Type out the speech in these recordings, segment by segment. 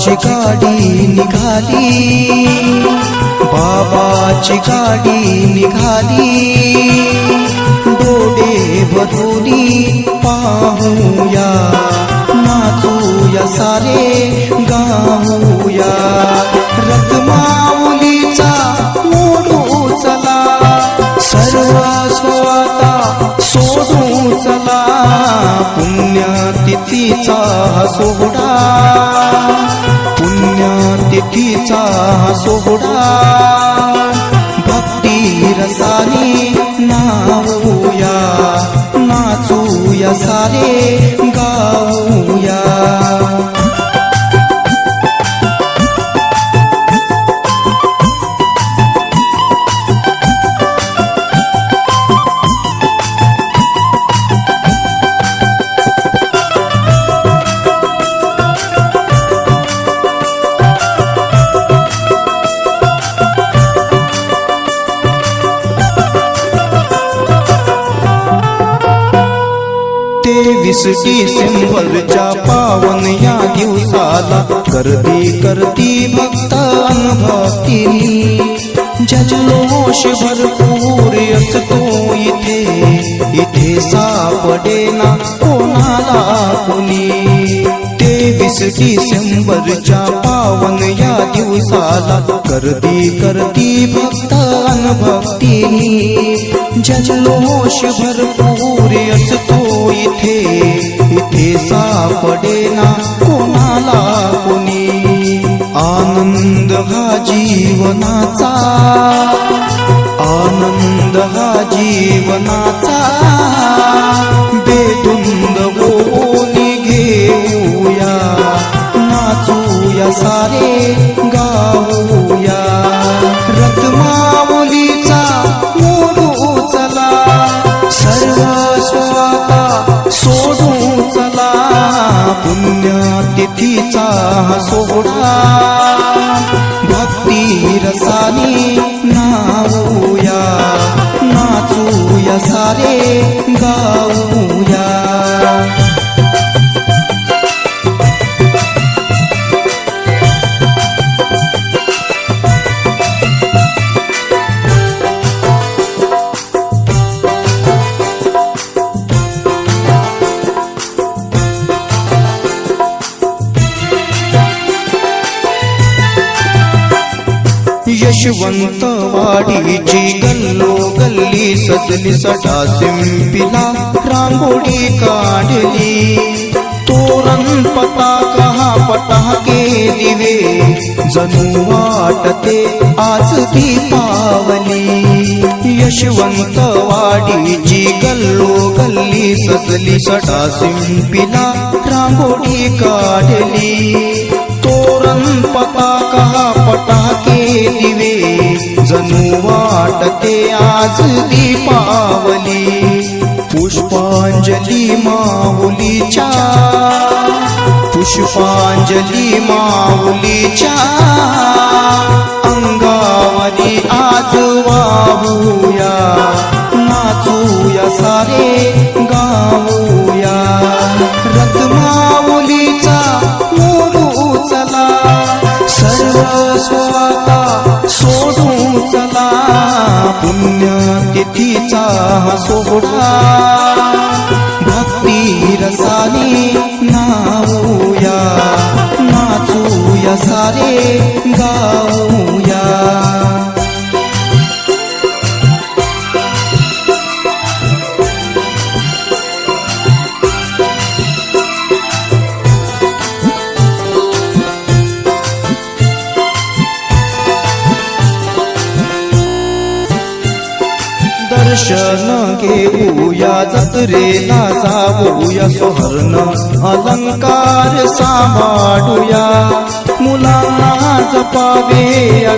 बाबाची गाडी निघाली. बाबाची गाडी निघाली. डोडे भरूनी पाहूया नाचूया सारे गाऊया. रथमाऊलीचा मोडू चला सर्व स्वता सोडू चला. पुण्यतिथीचा हा सोहळा. पुण्यतिथीचा सोहळा. भक्ती रसाने नाचूया नाचूया सारे. तेवीस डिसेंबरच्या पावन या दिवसाला गर्दी करती भक्त भक्तीनी जजलोष भरपूर असतो इथे. इथे सापडेना कोणाला कुणी? डिसेंबरच्या पावन या दिवसाला करती करती भक्त भक्तीनी. जजलोष भरपूर असतो इथे इथे सापडेना कोणाला कोणी. आनंद हा जीवनाचा आनंद हा जीवनाचा. बेधुंद या सारे गाऊया रत्मावलीचा मोडू चला. सर्व स्वता सोडू चला. पुण्यतिथीचा सोडा भक्ती रसानी नावूया नाचूया सारे गाऊया यशवंतवाडीची गल्लो गल्ली सजली सटा सिंपिला रांगोळी काढली. तोरण पताका हा पटाके दिवे जणू वाटते आज दीपावली. यशवंतवाडीची गल्लो गल्ली सजली सटा सिंपिला रांगोळी काढली. वाटते आज दीपावली. पुष्पांजली माऊलीच्या. पुष्पांजली माऊलीच्या. अंगावरी आज वाहूया. नाचूया सारे. पुण्यतिथीचा हा सोहळा. भक्ती रसानी नाऊया नाचूया सारे गाऊया. दर्शन घेऊया जत्रेला जाऊया सोहरण अलंकार सांभाळूया. मुलांना जपावे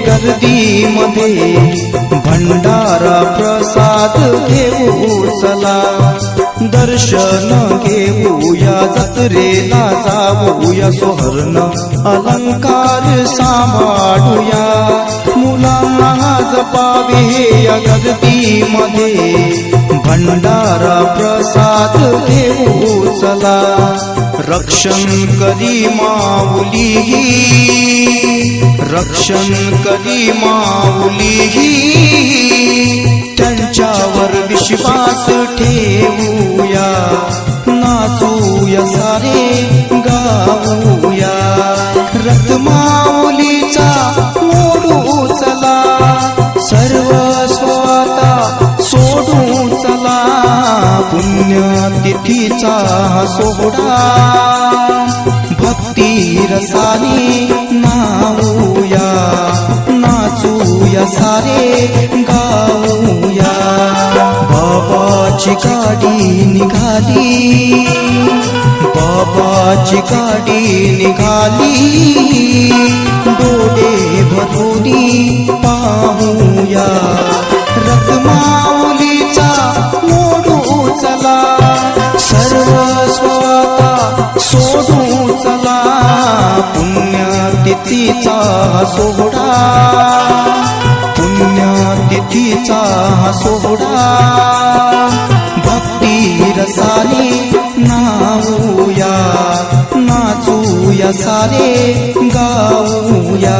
गर्दीमध्ये भंडारा प्रसाद घेऊ चला. दर्शन घेऊ जत्रेला जाऊया सोहरण अलंकार सांभाळूया. मुलांना जपावे या गर्दीमध्ये भंडारा प्रसाद घेऊ चला. रक्षण करी माऊली रक्षण करी माऊली पुण्यतिथीचा सोहळा भक्ती रसाने नाऊया नाचूया सारे गाऊया. बाबाची गाडी निघाली बाबाची गाडी निघाली. डोळे भरूनी पाहूया रत्मा तिथीचा सोहळा. पुण्यतिथीचा सोहळा. भक्ती रसाने नाऊया नाचूया सारे गाऊया.